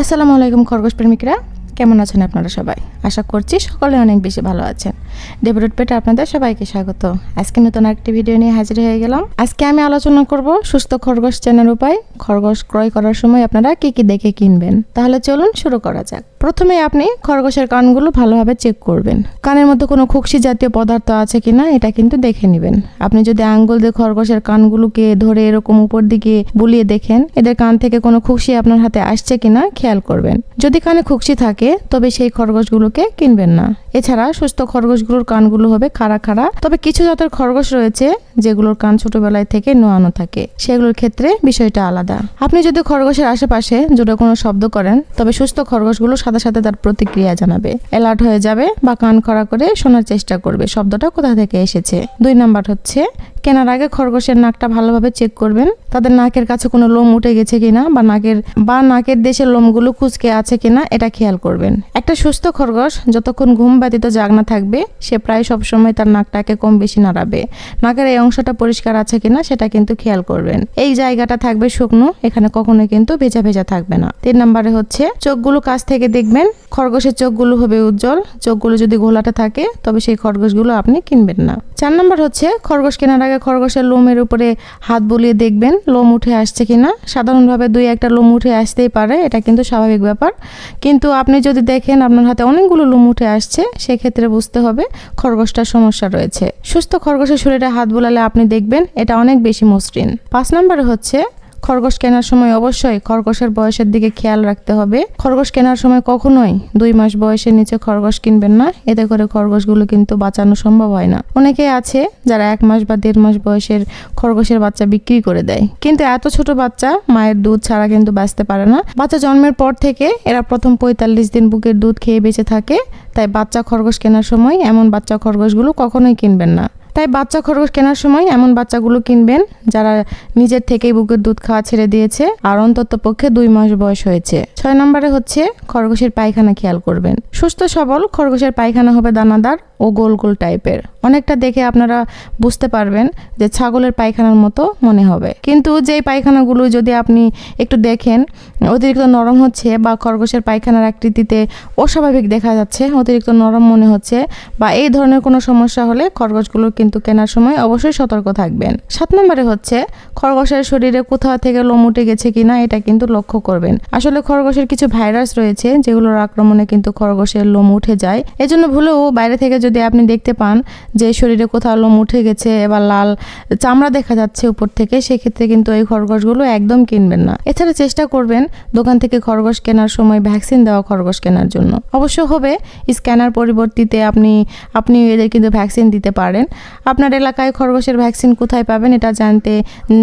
আসসালামু আলাইকুম খরগোশ প্রেমিকরা। কেমন আছেন আপনারা সবাই? আশা করছি সকলে অনেক বেশি ভালো আছেন। ডেভরুট পেটে আপনাদের সবাইকে স্বাগত। আজকে নতুন একটি ভিডিও নিয়ে হাজির হয়ে গেলাম। আজকে আমি আলোচনা করব সুস্থ খরগোশ চেনার উপায়। খরগোশ ক্রয় করার সময় আপনারা কি কি দেখে কিনবেন? তাহলে চলুন শুরু করা যাক। প্রথমে আপনি খরগোশের কানগুলো ভালোভাবে চেক করবেন। কানের মধ্যে কোনো খুকসি জাতীয় পদার্থ আছে কিনা, এটা কিন্তু দেখে নেবেন। আপনি যদি আঙ্গুল দিয়ে খরগোশের কানগুলোকে ধরে এরকম উপর দিকে বুলিয়ে দেখেন, এদের কান থেকে কোনো খুকসি আপনার হাতে আসছে কিনা খেয়াল করবেন। যদি কানে খুকসি থাকে, তবে সেই খরগোশগুলোকে কিনবেন না। এছাড়া সুস্থ খরগোশগুলোর কানগুলো হবে খাড়া খাড়া। তবে কিছু জাতের খরগোশ রয়েছে, যেগুলোর কান ছোটবেলায় থেকে নোয়ানো থাকে। সেগুলোর ক্ষেত্রে বিষয়টা আলাদা। আপনি যদি খরগোশের আশেপাশে জোরে কোনো শব্দ করেন, তবে সুস্থ খরগোশগুলো সাথে সাথে তার প্রতিক্রিয়া জানাবে। অ্যালার্ট হয়ে যাবে বা কান খড়া করে শোনার চেষ্টা করবে। শব্দটা কোথা থেকে এসেছে? দুই নাম্বার হচ্ছে কেনার আগে খরগোশের নাকটা ভালোভাবে চেক করবেন। তাদের নাকের কাছে কোনো লোম উঠে গেছে কিনা বা নাকের বা নাকের দেশের লোমগুলো কুচকে আছে কিনা এটা খেয়াল করবেন। একটা সুস্থ খরগোশ যতক্ষণ ঘুম ব্যতীত জাগনা থাকবে, সে প্রায় সব সময় তার নাকটাকে কম বেশি নাড়াবে। নাকের এই অংশটা পরিষ্কার আছে কিনা সেটা কিন্তু খেয়াল করবেন। এই জায়গাটা থাকবে শুকনো, এখানে কখনোই কিন্তু ভেজা ভেজা থাকবে না। তিন নম্বরে হচ্ছে, চোখগুলো কাছ থেকে দেখবেন। খরগোশের চোখগুলো হবে উজ্জ্বল। চোখগুলো যদি ঘোলাটে থাকে, তবে সেই খরগোশগুলো আপনি কিনবেন না। চার নম্বর হচ্ছে, খরগোশ কেনার আগে খরগোশের লোমের উপরে হাত বুলিয়ে দেখবেন, লোম উঠে আসছে কি না সাধারণভাবে দুই একটা লোম উঠে আসতেই পারে, এটা কিন্তু স্বাভাবিক ব্যাপার। কিন্তু আপনি যদি দেখেন আপনার হাতে অনেকগুলো লোম উঠে আসছে, সেক্ষেত্রে বুঝতে হবে খরগোশটার সমস্যা রয়েছে। সুস্থ খরগোশের শরীরে হাত বুলালে আপনি দেখবেন এটা অনেক বেশি মসৃণ। পাঁচ নম্বর হচ্ছে খরগোশ কেনার সময় অবশ্যই খরগোশের বয়সের দিকে খেয়াল রাখতে হবে। খরগোশ কেনার সময় কখনোই দুই মাস বয়সের নিচে খরগোশ কিনবেন না। এতে করে খরগোশগুলো কিন্তু বাঁচানো সম্ভব হয় না। অনেকে আছে যারা এক মাস বা দেড় মাস বয়সের খরগোশের বাচ্চা বিক্রি করে দেয়। কিন্তু এত ছোট বাচ্চা মায়ের দুধ ছাড়া কিন্তু বাঁচতে পারে না। বাচ্চা জন্মের পর থেকে এরা প্রথম পঁয়তাল্লিশ দিন বুকের দুধ খেয়ে বেঁচে থাকে। তাই বাচ্চা খরগোশ কেনার সময় এমন বাচ্চা খরগোশগুলো কখনোই কিনবেন না। তাই বাচ্চা খরগোশ কেনার সময় এমন বাচ্চাগুলো কিনবেন যারা নিজের থেকেই বুকের দুধ খাওয়া ছেড়ে দিয়েছে আর অন্তত পক্ষে দুই মাস বয়স হয়েছে। ছয় নম্বরে হচ্ছে খরগোশের পায়খানা খেয়াল করবেন। সুস্থ সবল খরগোশের পায়খানা হবে দানাদার ও গোল গোল টাইপের অনেকটা দেখে আপনারা বুঝতে পারবেন যে ছাগলের পায়খানার মতো মনে হবে। কিন্তু যেই পায়খানাগুলো যদি আপনি একটু দেখেন, অতিরিক্ত নরম হচ্ছে বা খরগোশের পায়খানার আকৃতিতে অস্বাভাবিক দেখা যাচ্ছে, অতিরিক্ত নরম মনে হচ্ছে বা এই ধরনের কোনো সমস্যা হলে খরগোশগুলো কিন্তু কেনার সময় অবশ্যই সতর্ক থাকবেন। সাত নম্বরে হচ্ছে, খরগোশের শরীরে কোথাও থেকে লোম উঠে গেছে কিনা এটা কিন্তু লক্ষ্য করবেন। আসলে খরগোশের কিছু ভাইরাস রয়েছে যেগুলোর আক্রমণে কিন্তু খরগোশের লোম উঠে যায়। এজন্য ভুলেও বাইরে থেকে যদি আপনি দেখতে পান যে শরীরে কোথাও লোম উঠে গেছে এবার লাল চামড়া দেখা যাচ্ছে উপর থেকে, সেক্ষেত্রে কিন্তু এই খরগোশগুলো একদম কিনবেন না। এছাড়া চেষ্টা করবেন দোকান থেকে খরগোশ কেনার সময় ভ্যাকসিন দেওয়া খরগোশ কেনার জন্য। অবশ্য হবে, স্ক্যানার পরিবর্তিতে আপনি আপনি এদের কিন্তু ভ্যাকসিন দিতে পারেন। আপনার এলাকায় খরগোশের ভ্যাকসিন কোথায় পাবেন এটা জানতে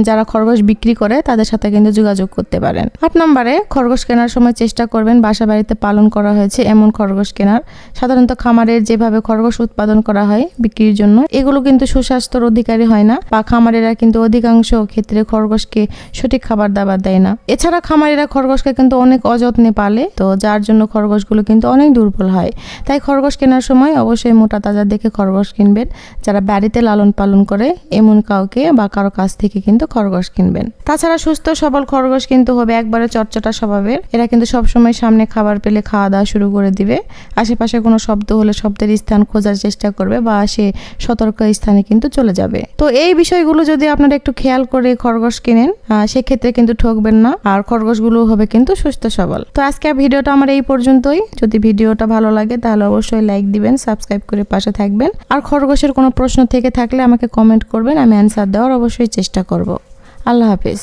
যারা খরগোশ বিক্রি করে তাদের সাথে কিন্তু যোগাযোগ করতে পারেন। আট নম্বরে, খরগোশ কেনার সময় চেষ্টা করবেন বাসা বাড়িতে পালন করা হয়েছে এমন খরগোশ কেনার। সাধারণত খামারের যেভাবে খরগোশ উৎপাদন করা হয় বিক্রির জন্য। এগুলো কিন্তু সুস্বাস্থ্যর অধিকারী হয় না। বা খামারেরা কিন্তু অধিকাংশ ক্ষেত্রে খরগোশকে সঠিক খাবার দাবার দেয় না। এছাড়া খামারেরা খরগোশকে কিন্তু অনেক অযত্নে পালে, তো যার জন্য খরগোশগুলো কিন্তু অনেক দুর্বল হয়। তাই খরগোশ কেনার সময় অবশ্যই মোটা তাজা দেখে খরগোশ কিনবেন। যারা বাড়িতে লালন পালন করে, এমন কাউকে বা কারও কাছ থেকে কিন্তু খরগোশ কিনবেন। তাছাড়া সুস্থ সবল খরগোশ কিন্তু হবে একবারে চটচটা স্বভাবের। এরা কিন্তু সবসময় সামনে খাবার পেলে খাওয়া দাওয়া শুরু করে দিবে। আশেপাশে কোনো শব্দ হলে শব্দের স্থান খোঁজার চেষ্টা করবে বা সে সতর্ক স্থানে কিন্তু চলে যাবে। তো এই বিষয়গুলো যদি আপনারা একটু খেয়াল করে খরগোশ কিনেন সেক্ষেত্রে কিন্তু ঠকবেন না আর খরগোশগুলো হবে কিন্তু সুস্থ সবল। তো আজকে ভিডিওটা আমার এই পর্যন্তই। যদি ভিডিওটা ভালো লাগে তাহলে অবশ্যই লাইক দিবেন, সাবস্ক্রাইব করে পাশে থাকবেন। আর খরগোশের কোনো প্রশ্ন থেকে থাকলে আমাকে কমেন্ট করবেন, আমি অ্যান্সার দেওয়ার অবশ্যই চেষ্টা করব। আল্লাহ হাফিজ।